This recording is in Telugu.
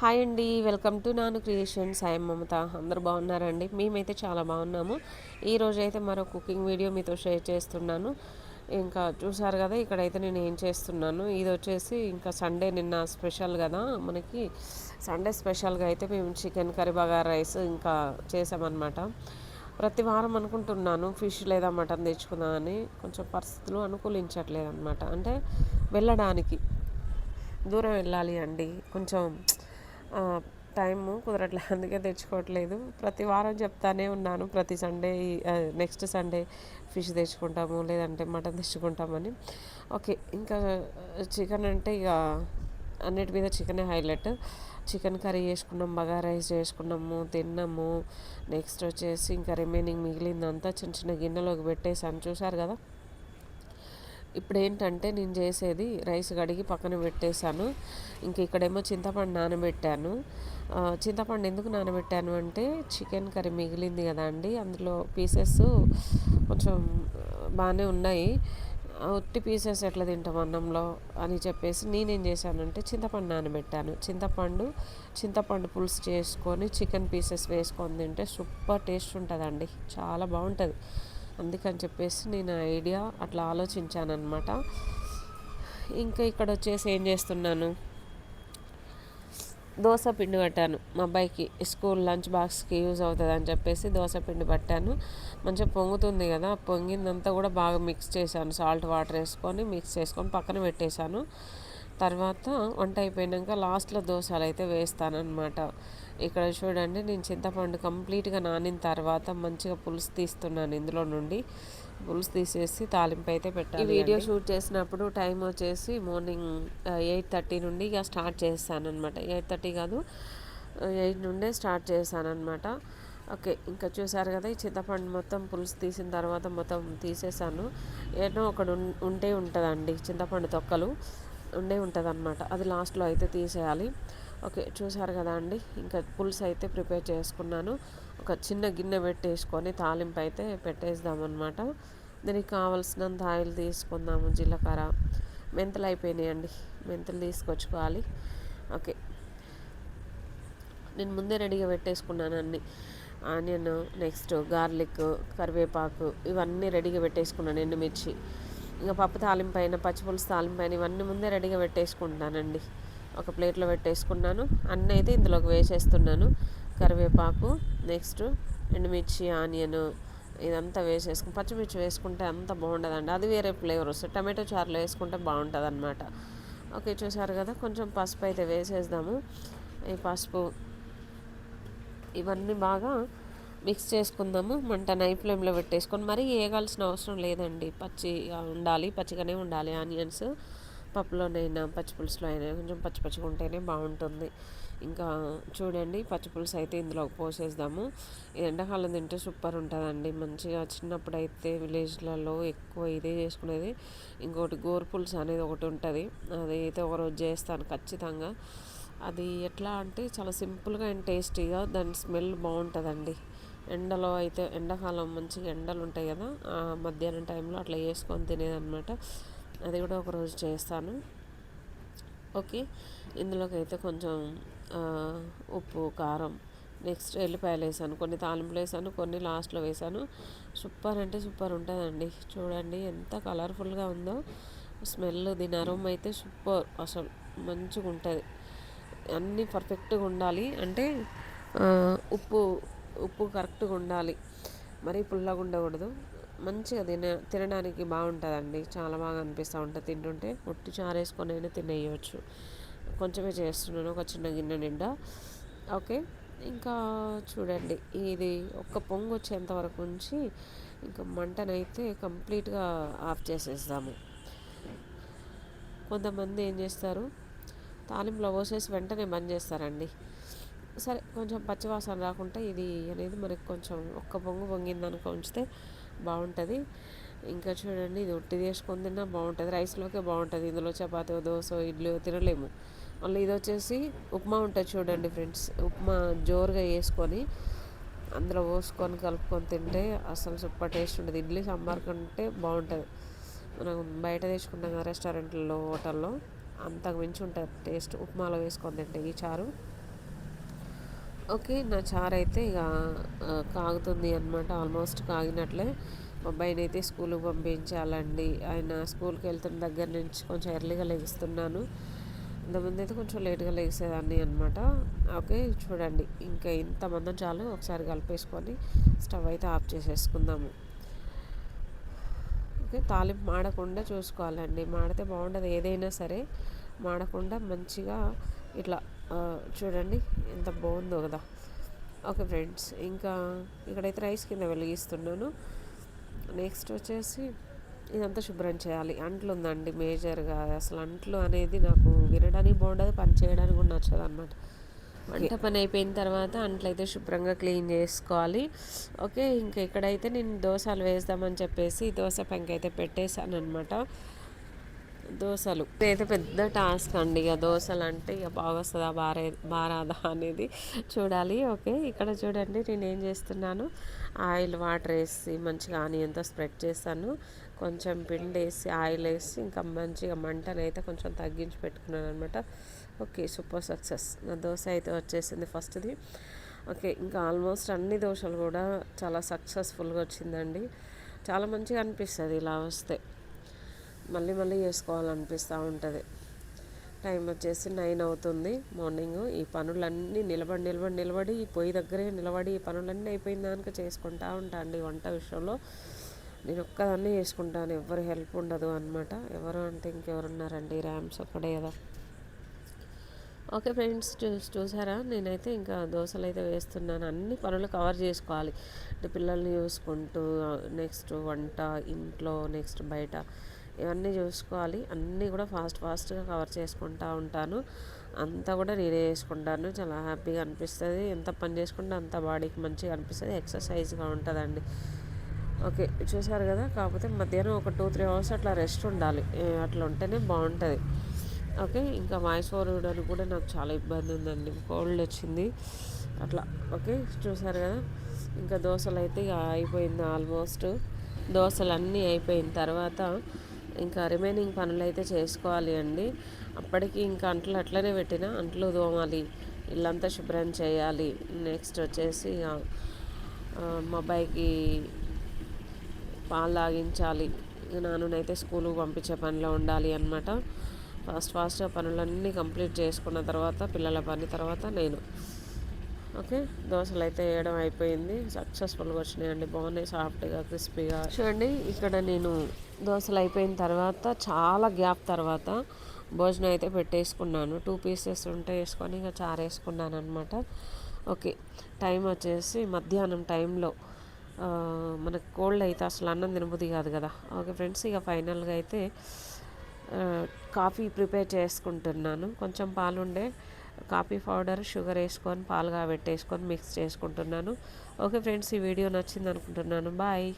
హాయ్ అండి వెల్కమ్ టు నాను క్రియేషన్ సాయం మమత. అందరు బాగున్నారండి? మేమైతే చాలా బాగున్నాము. ఈరోజు అయితే మరో కుకింగ్ వీడియో మీతో షేర్ చేస్తున్నాను. ఇంకా చూసారు కదా ఇక్కడైతే నేను ఏం చేస్తున్నాను? ఇది వచ్చేసి ఇంకా సండే నిన్న స్పెషల్ కదా మనకి సండే స్పెషల్గా అయితే మేము చికెన్ కర్రీ బగార్ రైస్ ఇంకా చేసామన్నమాట. ప్రతి వారం అనుకుంటున్నాను ఫిష్ లేదా మటన్ తెచ్చుకుందామని కొంచెం పరిస్థితులు అనుకూలించట్లేదు అనమాట అంటే వెళ్ళడానికి దూరం వెళ్ళాలి అండి. కొంచెం టైము కుదరట్లేదు అందుకే తెచ్చుకోవట్లేదు. ప్రతి వారం చెప్తానే ఉన్నాను ప్రతి సండే నెక్స్ట్ సండే ఫిష్ తెచ్చుకుంటాము లేదంటే మటన్ తెచ్చుకుంటామని. ఓకే ఇంకా చికెన్ అంటే ఇక అన్నిటి మీద చికెనే హైలైట్. చికెన్ కర్రీ చేసుకున్నాం బగా రైస్ చేసుకున్నాము తిన్నాము. నెక్స్ట్ వచ్చేసి ఇంకా రిమైనింగ్ మిగిలిందంతా చిన్న చిన్న గిన్నెలోకి పెట్టేసాను చూసారు కదా? ఇప్పుడు ఏంటంటే నేను చేసేది రైస్ కడిగి పక్కన పెట్టేశాను. ఇంక ఇక్కడేమో చింతపండు నానబెట్టాను. చింతపండు ఎందుకు నానబెట్టాను అంటే చికెన్ కర్రీ మిగిలింది కదా అండి. అందులో పీసెస్ కొంచెం బాగానే ఉన్నాయి. ఉట్టి పీసెస్ ఎట్లా తింటాం అన్నంలో అని చెప్పేసి నేనేం చేశానంటే చింతపండు నానబెట్టాను. చింతపండు చింతపండు పులుసు చేసుకొని చికెన్ పీసెస్ వేసుకొని తింటే సూపర్ టేస్ట్ ఉంటుందండి. చాలా బాగుంటుంది. అందుకని చెప్పేసి నేను ఐడియా అట్లా ఆలోచించాను అనమాట ఇంకా ఇక్కడ వచ్చేసి ఏం చేస్తున్నాను? దోశ పిండి పట్టాను. మా అబ్బాయికి స్కూల్ లంచ్ బాక్స్కి యూజ్ అవుతుంది అని చెప్పేసి దోశ పిండి పట్టాను. మంచిగా పొంగుతుంది కదా పొంగిందంతా కూడా బాగా మిక్స్ చేశాను. సాల్ట్ వాటర్ వేసుకొని మిక్స్ చేసుకొని పక్కన పెట్టేశాను. తర్వాత వంట అయిపోయాక లాస్ట్లో దోశలు అయితే వేస్తానన్నమాట. ఇక్కడ చూడండి నేను చింతపండు కంప్లీట్గా నానిన తర్వాత మంచిగా పులుసు తీస్తున్నాను ఇందులో నుండి. పులుసు తీసేసి తాలింపు అయితే పెట్టాను ఈ వీడియో షూట్ చేసినప్పుడు టైం వచ్చేసి మార్నింగ్ ఎయిట్ థర్టీ నుండి ఇక స్టార్ట్ చేస్తాను అనమాట ఎయిట్ థర్టీ కాదు ఎయిట్ నుండే స్టార్ట్ చేశాను అనమాట ఓకే ఇంకా చూసారు కదా ఈ చింతపండు మొత్తం పులుసు తీసిన తర్వాత మొత్తం తీసేసాను. ఏదో ఒకడు ఉంటే ఉంటుందండి చింతపండు తొక్కలు ఉండే ఉంటుంది అనమాట అది లాస్ట్లో అయితే తీసేయాలి. ఓకే చూసారు కదా అండి. ఇంకా పులుసు అయితే ప్రిపేర్ చేసుకున్నాను. ఒక చిన్న గిన్నె పెట్టేసుకొని తాలింపు అయితే పెట్టేద్దామన్నమాట. దీనికి కావాల్సినంత ఆయిల్ తీసుకుందాము జీలకర్ర. మెంతులు అయిపోయినాయండి మెంతులు తీసుకొచ్చుకోవాలి. ఓకే. నేను ముందే రెడీగా పెట్టేసుకున్నాను అన్నీ. ఆనియన్ నెక్స్ట్ గార్లిక్ కరివేపాకు ఇవన్నీ రెడీగా పెట్టేసుకున్నాను ఎండుమిర్చి. ఇంకా పప్పు తాలింపైన పచ్చిపులుసు తాలింపు ఇవన్నీ ముందే రెడీగా పెట్టేసుకుంటానండి ఒక ప్లేట్లో పెట్టేసుకున్నాను. అన్నీ అయితే ఇందులోకి వేసేస్తున్నాను. కరివేపాకు నెక్స్ట్ ఎండుమిర్చి ఆనియన్ ఇదంతా వేసేసుకుని పచ్చిమిర్చి వేసుకుంటే అంత బాగుంటుందండి అది వేరే ఫ్లేవర్ వస్తుంది. టమాటో చారులో వేసుకుంటే బాగుంటుంది అనమాట ఓకే చూసారు కదా? కొంచెం పసుపు అయితే వేసేద్దాము. ఈ పసుపు ఇవన్నీ బాగా మిక్స్ చేసుకుందాము. మంట నై ఫ్లేమ్లో పెట్టేసుకొని మరీ వేయగాల్సిన అవసరం లేదండి. పచ్చిగా ఉండాలి పచ్చిగానే ఉండాలి ఆనియన్స్. పప్పులోనైనా పచ్చిపులుసులో అయినా కొంచెం పచ్చి పచ్చిగా ఉంటేనే బాగుంటుంది. ఇంకా చూడండి పచ్చిపులుసు అయితే ఇందులో పోసేద్దాము. ఇది ఎండాకాలం తింటే సూపర్ ఉంటుందండి. మంచిగా చిన్నప్పుడు అయితే విలేజ్లలో ఎక్కువ ఇదే చేసుకునేది. ఇంకోటి గోరు పులుసు అనేది ఒకటి ఉంటుంది. అది అయితే ఒకరోజు చేస్తాను ఖచ్చితంగా. అది ఎట్లా అంటే చాలా సింపుల్గా అండ్ టేస్టీగా దాని స్మెల్ బాగుంటుందండి. ఎండలో అయితే ఎండాకాలం మంచిగా ఎండలు ఉంటాయి కదా మధ్యాహ్నం టైంలో అట్లా వేసుకొని తినేదన్నమాట. అది కూడా ఒకరోజు చేస్తాను. ఓకే. ఇందులోకి అయితే కొంచెం ఉప్పు కారం నెక్స్ట్ ఎల్లిపాయలు వేసాను. కొన్ని తాలింపులు వేసాను కొన్ని లాస్ట్లో వేసాను. సూపర్ అంటే సూపర్ ఉంటుందండి. చూడండి ఎంత కలర్ఫుల్గా ఉందో. స్మెల్ దీని అరోమ్ అయితే సూపర్ అసలు. మంచిగా ఉంటుంది. అన్నీ పర్ఫెక్ట్గా ఉండాలి. అంటే ఉప్పు ఉప్పు కరెక్ట్గా ఉండాలి. మరీ పుల్లగా ఉండకూడదు. మంచిగా తిన తినడానికి బాగుంటుందండి. చాలా బాగా అనిపిస్తూ ఉంటుంది. తింటుంటే ఒట్టి చారేసుకొని అయినా తినేయచ్చు. కొంచెమే చేస్తున్నాను ఒక చిన్న గిన్నె నిండా. ఓకే ఇంకా చూడండి. ఇది ఒక్క పొంగు వచ్చేంత వరకు ఉంచి ఇంకా మంటనైతే కంప్లీట్గా ఆఫ్ చేసేస్తాము. కొంతమంది ఏం చేస్తారు? తాలింపులో పోసేసి వెంటనే బంద్ చేస్తారండి. సరే కొంచెం పచ్చివాసన రాకుండా ఇది అనేది మనకి కొంచెం ఒక్క పొంగు పొంగిందనుకో ఉంచితే బాగుంటుంది. ఇంకా చూడండి ఇది ఉట్టి చేసుకొని తిన్నా బాగుంటుంది. రైస్లోకే బాగుంటుంది. ఇందులో చపాతి దోశ ఇడ్లీ తినలేము. మళ్ళీ ఇది వచ్చేసి ఉప్మా ఉంటుంది చూడండి ఫ్రెండ్స్. ఉప్మా జోరుగా వేసుకొని అందులో పోసుకొని కలుపుకొని తింటే అసలు సూపర్ టేస్ట్ ఉంటుంది. ఇడ్లీ సాంబార్ కంటే బాగుంటుంది. మనం బయట తెచ్చుకుంటాం కదా రెస్టారెంట్లో హోటల్లో అంతకు మించి ఉంటుంది టేస్ట్. ఉప్మాలో వేసుకొని తింటే ఈ చారు. ఓకే నా చారు అయితే ఇక కాగుతుంది అనమాట ఆల్మోస్ట్ కాగినట్లే. మా అబ్బాయిని అయితే స్కూల్కి పంపించాలండి. ఆయన స్కూల్కి వెళ్తున్న దగ్గర నుంచి కొంచెం ఎర్లీగా లెగిస్తున్నాను. ఇంతకుముందు అయితే కొంచెం లేట్గా లెగిసేదాన్ని అనమాట ఓకే చూడండి ఇంకా ఇంతమంది చాలు ఒకసారి కలిపేసుకొని స్టవ్ అయితే ఆఫ్ చేసేసుకుందాము. ఓకే తాలింపు మాడకుండా చూసుకోవాలండి. మాడితే బాగుండదు ఏదైనా సరే మాడకుండా మంచిగా ఇట్లా చూడండి ఎంత బాగుందో కదా. ఓకే ఫ్రెండ్స్ ఇంకా ఇక్కడైతే రైస్ కింద వెలిగిస్తున్నాను. నెక్స్ట్ వచ్చేసి ఇదంతా శుభ్రం చేయాలి. అంట్లు ఉందండి మేజర్గా. అసలు అంట్లు అనేది నాకు వినడానికి బాగుండదు పని చేయడానికి కూడా నచ్చదు అనమాట వంట పని అయిపోయిన తర్వాత అంట్లయితే శుభ్రంగా క్లీన్ చేసుకోవాలి. ఓకే ఇంకా ఇక్కడైతే నేను దోశలు వేద్దామని చెప్పేసి దోశ పెంక అయితే పెట్టేశాను అనమాట దోశలు. ఇదైతే పెద్ద టాస్క్ అండి. ఇక దోశలు అంటే ఇక బాగొస్తుందా? బారే బారాదా అనేది చూడాలి. ఓకే ఇక్కడ చూడండి నేను ఏం చేస్తున్నాను. ఆయిల్ వాటర్ వేసి మంచిగా ఆనియన్తో స్ప్రెడ్ చేస్తాను కొంచెం పిండి వేసి ఆయిల్ వేసి ఇంకా మంచిగా మంటను అయితే కొంచెం తగ్గించి పెట్టుకున్నాను అనమాట ఓకే సూపర్ సక్సెస్. నా దోశ అయితే వచ్చేసింది ఫస్ట్ది. ఓకే ఇంకా ఆల్మోస్ట్ అన్ని దోశలు కూడా చాలా సక్సెస్ఫుల్గా వచ్చిందండి. చాలా మంచిగా అనిపిస్తుంది ఇలా వస్తే. మళ్ళీ మళ్ళీ చేసుకోవాలనిపిస్తూ ఉంటుంది. టైం వచ్చేసి నైన్ అవుతుంది. మార్నింగ్ ఈ పనులన్నీ నిలబడి నిలబడి నిలబడి ఈ పొయ్యి దగ్గరే నిలబడి ఈ పనులన్నీ అయిపోయిన దానికి చేసుకుంటా ఉంటా అండి వంట విషయంలో. నేను ఒక్కదాన్నే చేసుకుంటాను. ఎవరు హెల్ప్ ఉండదు అనమాట ఎవరు అంటే ఇంకెవరున్నారండి? ర్యామ్స్ ఒక్కడే కదా. ఓకే ఫ్రెండ్స్ చూ చూసారా? నేనైతే ఇంకా దోశలు అయితే వేస్తున్నాను. అన్ని పనులు కవర్ చేసుకోవాలి. అంటే పిల్లల్ని చూసుకుంటూ నెక్స్ట్ వంట ఇంట్లో నెక్స్ట్ బయట. ఇవన్నీ చూసుకోవాలి. అన్నీ కూడా ఫాస్ట్ ఫాస్ట్గా కవర్ చేసుకుంటూ ఉంటాను. అంతా కూడా నేనే చేసుకుంటాను. చాలా హ్యాపీగా అనిపిస్తుంది. ఎంత పని చేసుకుంటే అంత బాడీకి మంచిగా అనిపిస్తుంది. ఎక్సర్సైజ్గా ఉంటుందండి. ఓకే చూసారు కదా? కాకపోతే మధ్యాహ్నం ఒక టూ త్రీ అవర్స్ అట్లా రెస్ట్ ఉండాలి. అట్లా ఉంటేనే బాగుంటుంది. ఓకే ఇంకా వాయిస్ ఓవర్ ఇవ్వడానికి కూడా నాకు చాలా ఇబ్బంది ఉందండి. కోల్డ్ వచ్చింది. అట్లా ఓకే చూసారు కదా? ఇంకా దోశలు అయితే ఇక అయిపోయింది ఆల్మోస్ట్. దోశలు అన్నీ అయిపోయిన తర్వాత ఇంకా రిమైనింగ్ పనులు అయితే చేసుకోవాలి అండి. అప్పటికి ఇంకా అంట్లు అట్లనే పెట్టిన అంట్లు తోమాలి ఇల్లంతా శుభ్రం చేయాలి. నెక్స్ట్ వచ్చేసి ఇక, మా అబ్బాయికి పాలు తాగించాలి. ఇక నాన్ననైతే స్కూల్కి పంపించే పనిలో ఉండాలి అనమాట ఫాస్ట్ ఫాస్ట్గా పనులన్నీ కంప్లీట్ చేసుకున్న తర్వాత పిల్లల పని తర్వాత నేను. ఓకే. దోశలు అయితే వేయడం అయిపోయింది. సక్సెస్ఫుల్గా వచ్చినాయండి. బాగున్నాయి సాఫ్ట్గా క్రిస్పీగా. చూడండి ఇక్కడ నేను దోశలు అయిపోయిన తర్వాత చాలా గ్యాప్ తర్వాత భోజనం అయితే పెట్టేసుకున్నాను. టూ పీసెస్ ఉంటే వేసుకొని ఇక చారు వేసుకున్నాను అనమాట ఓకే. టైం వచ్చేసి మధ్యాహ్నం టైంలో. మనకు కోల్డ్ అయితే అసలు అన్నం తినబుద్ధి కాదు కదా. ఓకే ఫ్రెండ్స్ ఇక ఫైనల్గా అయితే కాఫీ ప్రిపేర్ చేసుకుంటున్నాను. కొంచెం పాలుండే. కాఫీ పౌడర్ షుగర్ వేసుకొని పాలు కాబెట్టేసుకొని మిక్స్ చేసుకుంటున్నాను. ఓకే ఫ్రెండ్స్ ఈ వీడియో నచ్చింది అనుకుంటున్నాను. బాయ్.